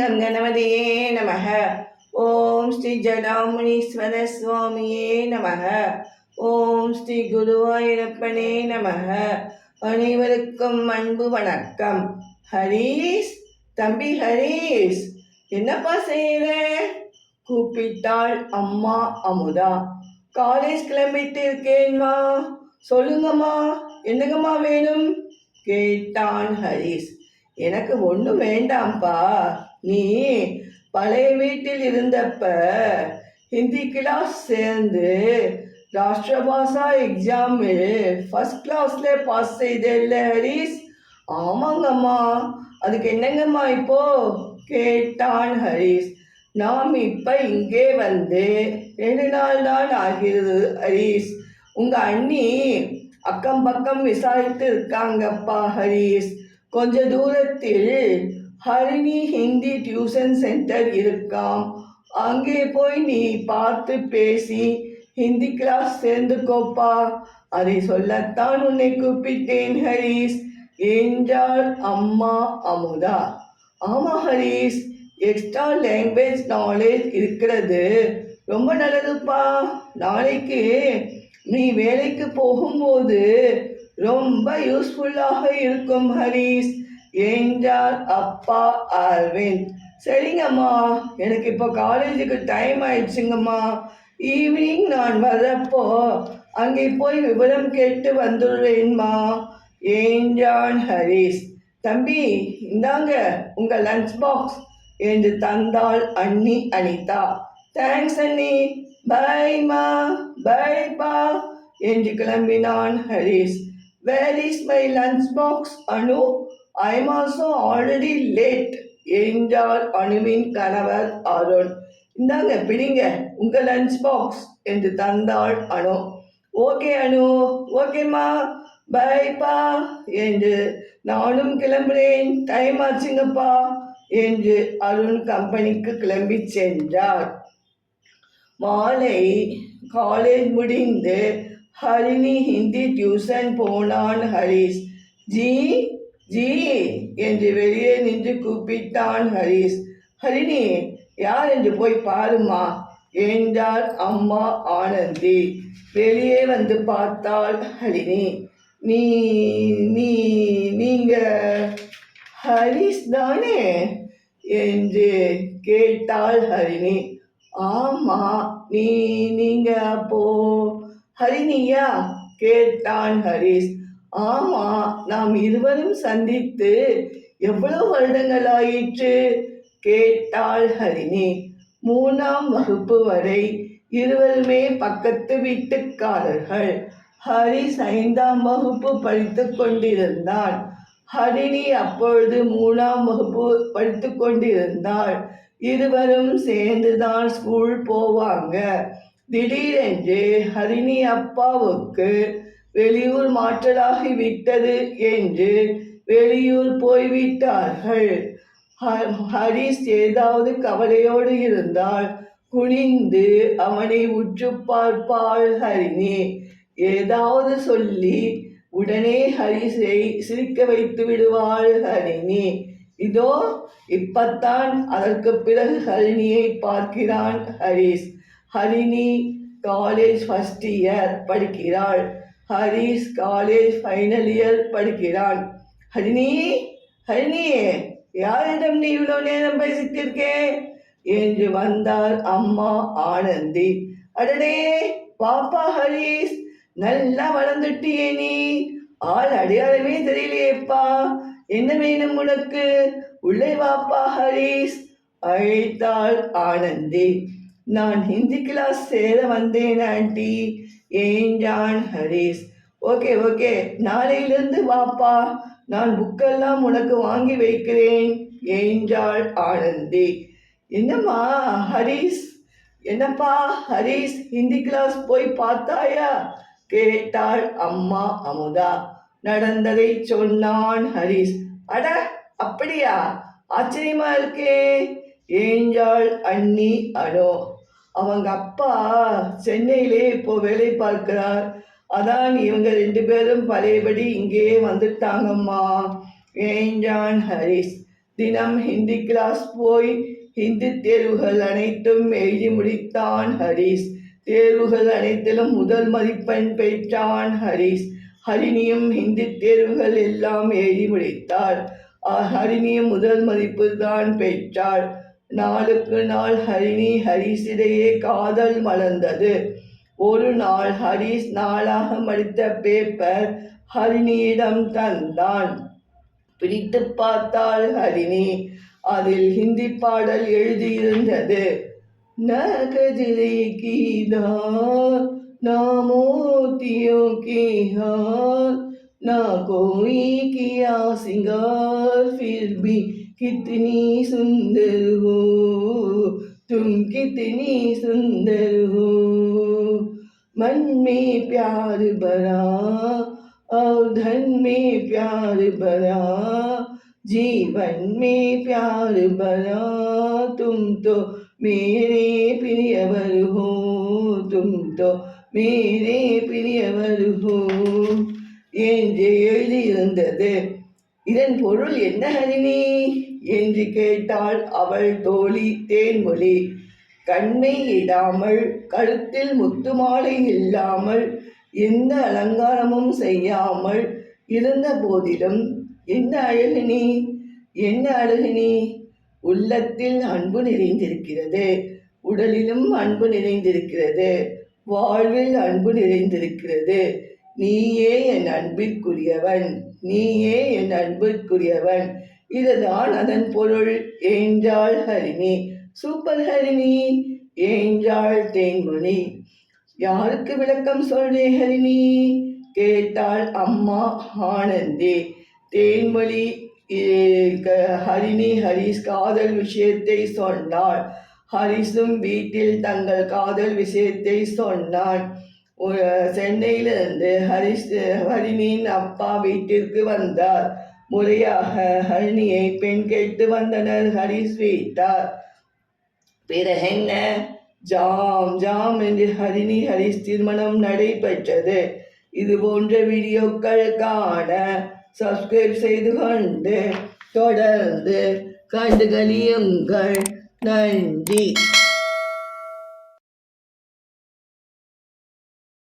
Come கணபதியே நமக ஓம் ஸ்ரீ ஜடாமுனீஸ்வர சுவாமியே நமக ஓம் ஸ்ரீ குருவாயூரப்பனே நமக அனைவருக்கும் அன்பு வணக்கம்। ஹரீஷ் தம்பி ஹரீஷ் என்னப்பா செய்யற கூப்பிட்டாள் அம்மா அமுதா. காலேஜ் கிளம்பிட்டு இருக்கேன்மா சொல்லுங்கம்மா என்னங்கம்மா வேணும்? கேட்டான் ஹரீஷ். எனக்கு ஒன்றும் வேண்டாம்ப்பா. நீ பழைய வீட்டில் இருந்தப்ப ஹிந்தி கிளாஸ் சேர்ந்து ராஷ்டிரபாஷா எக்ஸாமில் ஃபஸ்ட் கிளாஸ்ல பாஸ் செய்தேல்ல ஹரிஸ்? ஆமாங்கம்மா. அதுக்கு என்னங்கம்மா இப்போ? கேட்டான் ஹரிஸ். நாம் இப்போ இங்கே வந்து ரெண்டு நாள் தான் ஆகிறது ஹரிஸ். உங்கள் அண்ணி அக்கம் பக்கம் விசாரித்து இருக்காங்கப்பா ஹரிஸ். கொஞ்ச தூரத்தில் ஹரிணி ஹிந்தி டியூஷன் சென்டர் இருக்காம். அங்கே போய் நீ பார்த்து பேசி ஹிந்தி கிளாஸ் சேர்ந்துக்கோப்பா. அதை சொல்லத்தான் உன்னை கூப்பிட்டேன் ஹரீஸ் என்றாள் அம்மா அமுதா. ஆமா ஹரீஸ் எக்ஸ்ட்ரா லாங்குவேஜ் நாலேஜ் இருக்கிறது. ரொம்ப நல்லதுப்பா. நாளைக்கு நீ வேலைக்கு போகும்போது ரொம்ப யூஸ்ஃபுல்லாக இருக்கும் ஹரீஸ் என்றார் அப்பா அரவிந்த் சரிங்கம்மா எனக்கு இப்போ காலேஜுக்கு டைம் ஆயிடுச்சுங்கம்மா. ஈவினிங் நான் வர்றப்போ அங்கே போய் விவரம் கேட்டு வந்துடுறேன்மா. என்றான் ஹரீஷ். தம்பி இந்தாங்க உங்கள் லஞ்ச் பாக்ஸ் என்று தந்தாள் அண்ணி அனிதா. தேங்க்ஸ் அண்ணி. பைமா பைப்பா என்று கிளம்பினான் Harish. Where is my lunch box Anu? I am also already late என்றார் அணுவின் கணவர் அருண் இந்தாங்க பிடிங்க. உங்கள் லஞ்ச் பாக்ஸ் என்று தந்தாள் அணு ஓகே அணு ஓகேம்மா பைப்பா என்று நானும் கிளம்புறேன். டைம் ஆச்சுங்கப்பா என்று அருண் கம்பெனிக்கு கிளம்பி சென்றார். மாலை காலேஜ் முடிந்து ஹரிணி ஹிந்தி டியூஷன் போனான் ஹரிஸ் ஜி ஜி என்று வெளியே நின்று கூப்பிட்டான் ஹரிஸ். ஹரிணி யார் என்று போய் பாருமா என்றார் அம்மா ஆனந்தி. வெளியே வந்து பார்த்தாள் ஹரிணி. நீ நீ நீங்க ஹரிஸ் தானே? என்று கேட்டாள் ஹரிணி. ஆமா நீ நீங்க அப்போ ஹரிணியா? கேட்டான் ஹரிஸ். ஆமா நாம் இருவரும் சந்தித்து எவ்வளவு வருடங்கள் ஆயிற்று கேட்டாள் ஹரிணி. மூணாம் வகுப்பு வரை இருவருமே பக்கத்து வீட்டுக்காரர்கள். ஹரிஸ் ஐந்தாம் வகுப்பு படித்து கொண்டிருந்தான். ஹரிணி அப்பொழுது மூணாம் வகுப்பு படித்து கொண்டிருந்தாள். இருவரும் சேர்ந்துதான் ஸ்கூல் போவாங்க. திடீரென்று ஹரிணி அப்பாவுக்கு வெளியூர் மாற்றலாகி விட்டது என்று வெளியூர் போய்விட்டார்கள். ஹரிஸ் ஏதாவது கவலையோடு இருந்தால் குனிந்து அவனை உற்று பார்ப்பாள் ஹரிணி. ஏதாவது சொல்லி உடனே ஹரிஸை சிரிக்க வைத்து விடுவாள் ஹரிணி. இதோ இப்பத்தான் அதற்கு பிறகு ஹரிணியை பார்க்கிறான் Haris. Harini college first year படிக்கிறாள். ஹரிஸ் காலேஜ் ஃபைனல் இயர் படிக்கிறான். ஹரிணி ஹரிணி யாரிடம் நீ இவ்வளோ நேரம் பேசித்திருக்கே என்று வந்தார் அம்மா ஆனந்தி. அடடே பாப்பா ஹரிஸ் நல்லா வளர்ந்துட்டியே நீ. ஆள் அடையாளமே தெரியலையேப்பா. என்ன வேணும் உனக்கு? உள்ளே வாப்பா ஹரிஸ் அழைத்தாள் ஆனந்தி. நான் ஹிந்தி கிளாஸ் சேர வந்தேன் ஆண்டி. ஏஞ்சான் ஹரிஸ்? Okay okay. நாளையிலிருந்து வாப்பா நான் புக்கெல்லாம் உனக்கு வாங்கி வைக்கிறேன். என்றாள் ஆனந்தி. என்னம்மா ஹரீஸ்? என்னப்பா ஹரீஸ் ஹிந்தி கிளாஸ் போய் பார்த்தாயா? கேட்டாள் அம்மா அமுதா. நடந்ததை சொன்னான் ஹரீஸ். அட அப்படியா? ஆச்சரியமா இருக்கே. ஏஞ்சாள் அண்ணி அனோ. அவங்க அப்பா சென்னையிலே இப்போ வேலை பார்க்கிறார். அதான் இவங்க ரெண்டு பேரும் பழையபடி இங்கே வந்துட்டாங்கம்மா. ஏஞ்சான் ஹரிஸ்? தினம் ஹிந்தி கிளாஸ் போய் ஹிந்தி தேர்வுகள் அனைத்தும் எழுதி முடித்தான் ஹரிஸ். தேர்வுகள் அனைத்திலும் முதல் மதிப்பெண் பெற்றான் ஹரிஸ். ஹரிணியும் ஹிந்தி தேர்வுகள் எல்லாம் எழுதி முடித்தார் ஹரிணியும் முதல் மதிப்பு தான் பெற்றாள். நாளுக்கு நாள் ஹரிணி ஹரிஷிடையே காதல் மலர்ந்தது. ஒரு நாள் ஹரிஸ் நாளாக மடித்த பேப்பர் ஹரிணியிடம் தந்தான் பிரித்து பார்த்தாள் ஹரிணி அதில் ஹிந்தி பாடல் எழுதியிருந்தது न गजरे की धार ना मोतियों की हार ना कोई किया सिंगार फिर भी कितनी सुंदर हो तुम कितनी सुंदर हो मन में प्यार भरा और धन में प्यार भरा जीवन में प्यार भरा तुम तो मेरे प्रियवर हो तुम तो मेरे பிரியவர் ஹோ என்று எழுதியிருந்தது. இதன் பொருள் என்ன ஹரிணி என்று கேட்டாள் அவள் தோழி தேன்மொழி. கண்ணை இடாமல் கழுத்தில் முத்துமாலை இல்லாமல் எந்த அலங்காரமும் செய்யாமல் இருந்த போதிலும் என்ன அழகினி? என்ன அழகினி? உள்ளத்தில் அன்பு நிறைந்திருக்கிறது உடலிலும் அன்பு நிறைந்திருக்கிறது வாழ்வில் அன்பு நிறைந்திருக்கிறது. நீயே என் அன்பிற்குரியவன் நீயே என் அன்பிற்குரியவன். இதுதான் அதன் பொருள். என்றாள் ஹரிணி. சூப்பர் ஹரிணி என்றாள் தேன்மொழி யாருக்கு விளக்கம் சொல்றே ஹரிணி? கேட்டாள் அம்மா ஆனந்தி. தேன்மொழி க- ஹரிணி ஹரிஸ் காதல் விஷயத்தை சொன்னாள். ஹரிஸும் வீட்டில் தங்கள் காதல் விஷயத்தை சொன்னான். ஒரு சென்னையிலிருந்து ஹரிஸ் ஹரிணியின் அப்பா வீட்டிற்கு வந்தார். முறையாக ஹரிணியை பெண் கேட்டு வந்தனர். ஹரிஸ் வீட்டார். பிறகு என்ன? ஜாம் ஜாம் என்று ஹரிணி ஹரிஸ் திருமணம் நடைபெற்றது. இது போன்ற வீடியோக்களுக்கான சப்ஸ்கிரைப் செய்து கொண்டு தொடர்ந்து கண்டு கழியுங்கள் நன்றி.